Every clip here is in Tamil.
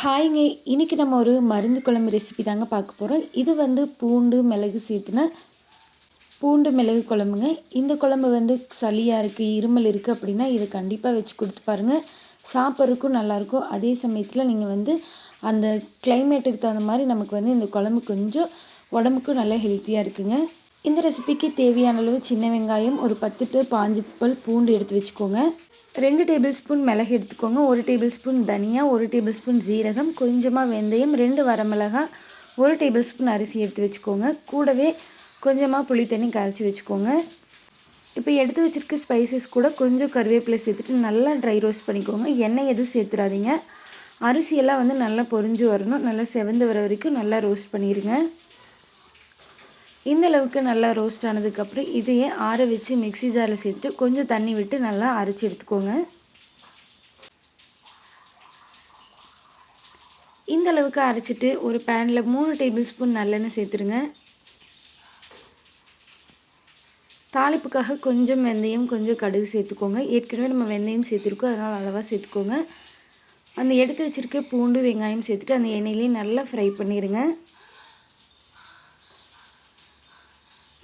ஹாய்ங்க இன்றைக்கி நம்ம ஒரு மருந்து குழம்பு ரெசிபி தாங்க பார்க்க போகிறோம் இது வந்து பூண்டு மிளகு சேர்த்துன பூண்டு மிளகு குழம்புங்க. இந்த குழம்பு வந்து சளியாக இருக்குது இருமல் இருக்குது அப்படின்னா இதை கண்டிப்பாக வச்சு கொடுத்து பாருங்கள் சாப்பிட்றதுக்கும் நல்லாயிருக்கும் அதே சமயத்தில் நீங்கள் வந்து அந்த கிளைமேட்டுக்கு தகுந்த மாதிரி நமக்கு வந்து இந்த குழம்பு கொஞ்சம் உடம்புக்கும் நல்லா ஹெல்த்தியாக இருக்குங்க. இந்த ரெசிபிக்கு தேவையான அளவு சின்ன வெங்காயம் ஒரு பத்து டு பாஞ்சு பல் பூண்டு எடுத்து வச்சுக்கோங்க. ரெண்டு டேபிள் ஸ்பூன் மிளகு எடுத்துக்கோங்க. ஒரு டேபிள் ஸ்பூன் தனியா ஒரு டேபிள் ஸ்பூன் ஜீரகம் கொஞ்சமாக வெந்தயம் ரெண்டு வரமிளகா ஒரு டேபிள் ஸ்பூன் அரிசி எடுத்து வச்சுக்கோங்க. கூடவே கொஞ்சமாக புளி தண்ணி கரைச்சி வச்சுக்கோங்க. இப்போ எடுத்து வச்சுருக்க ஸ்பைசஸ் கூட கொஞ்சம் கருவேப்பிலை சேர்த்துட்டு நல்லா ட்ரை ரோஸ்ட் பண்ணிக்கோங்க. எண்ணெய் எதுவும் சேர்த்துறாதீங்க. அரிசியெல்லாம் வந்து நல்லா பொரிஞ்சு வரணும். நல்லா செவந்து வர வரைக்கும் நல்லா ரோஸ்ட் பண்ணிடுங்க இந்த அளவுக்கு நல்லா ரோஸ்ட் ஆனதுக்கப்புறம் இதையே ஆற வச்சு மிக்சி ஜாரில் சேர்த்துட்டு கொஞ்சம் தண்ணி விட்டு நல்லா அரைச்சி எடுத்துக்கோங்க. இந்த அளவுக்கு அரைச்சிட்டு ஒரு பேனில் மூணு டேபிள் ஸ்பூன் நல்லெண்ணெய் சேர்த்துருங்க. தாளிப்புக்காக கொஞ்சம் வெந்தயம் கொஞ்சம் கடுகு சேர்த்துக்கோங்க. ஏற்கனவே நம்ம வெந்தயம் சேர்த்துருக்கோம் அதனால் அளவாக சேர்த்துக்கோங்க. அந்த எடுத்து வச்சுருக்க பூண்டு வெங்காயம் சேர்த்துட்டு அந்த எண்ணெயிலையும் நல்லா ஃப்ரை பண்ணிடுங்க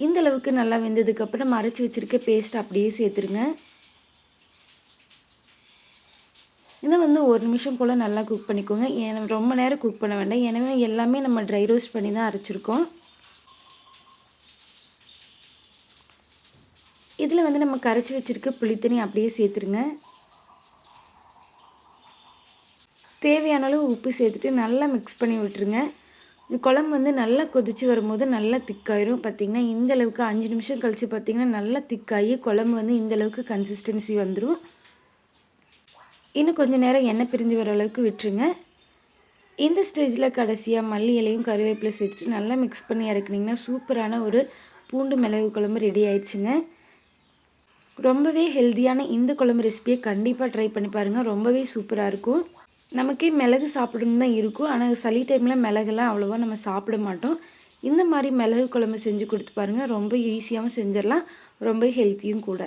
இந்த அளவுக்கு நல்லா வெந்ததுக்கப்புறம் அரைச்சி வச்சுருக்க பேஸ்ட் அப்படியே சேர்த்துருங்க. இதை வந்து ஒரு நிமிஷம் போல் நல்லா குக் பண்ணிக்கோங்க. ஏன்னா ரொம்ப நேரம் குக் பண்ண வேண்டாம். எனவே எல்லாமே நம்ம ட்ரை ரோஸ்ட் பண்ணி தான் அரைச்சிருக்கோம். இதில் வந்து நம்ம கரைச்சி வச்சுருக்க புளித்தண்ணி அப்படியே சேர்த்துருங்க. தேவையான அளவு உப்பு சேர்த்துட்டு நல்லா மிக்ஸ் பண்ணி விட்டுருங்க. இது குழம்பு வந்து நல்லா கொதித்து வரும்போது நல்லா திக்காயிரும். பார்த்திங்கன்னா இந்த அளவுக்கு அஞ்சு நிமிஷம் கழித்து பார்த்திங்கன்னா நல்லா திக்காகி குழம்பு வந்து இந்த அளவுக்கு கன்சிஸ்டன்சி வந்துடும் இன்னும் கொஞ்சம் நேரம் எண்ணெய் பிரிஞ்சு வர அளவுக்கு விட்டுருங்க. இந்த ஸ்டேஜில் கடைசியாக மல்லி இலையும் கருவேப்பிலை சேர்த்துட்டு நல்லா மிக்ஸ் பண்ணி இறக்குனிங்கன்னா சூப்பரான ஒரு பூண்டு மிளகு குழம்பு ரெடி ஆயிடுச்சுங்க. ரொம்பவே ஹெல்த்தியான இந்த குழம்பு ரெசிபியை கண்டிப்பாக ட்ரை பண்ணி பாருங்கள் ரொம்பவே சூப்பராக இருக்கும். நமக்கே மிளகு சாப்பிடணும் தான் இருக்கும். ஆனால் சளி டைமில் மிளகுலாம் அவ்வளோவா நம்ம சாப்பிட மாட்டோம். இந்த மாதிரி மிளகு குழம்பு செஞ்சு கொடுத்து பாருங்கள் ரொம்ப ஈஸியாகவும் செஞ்சிடலாம். ரொம்ப ஹெல்த்தியும் கூட.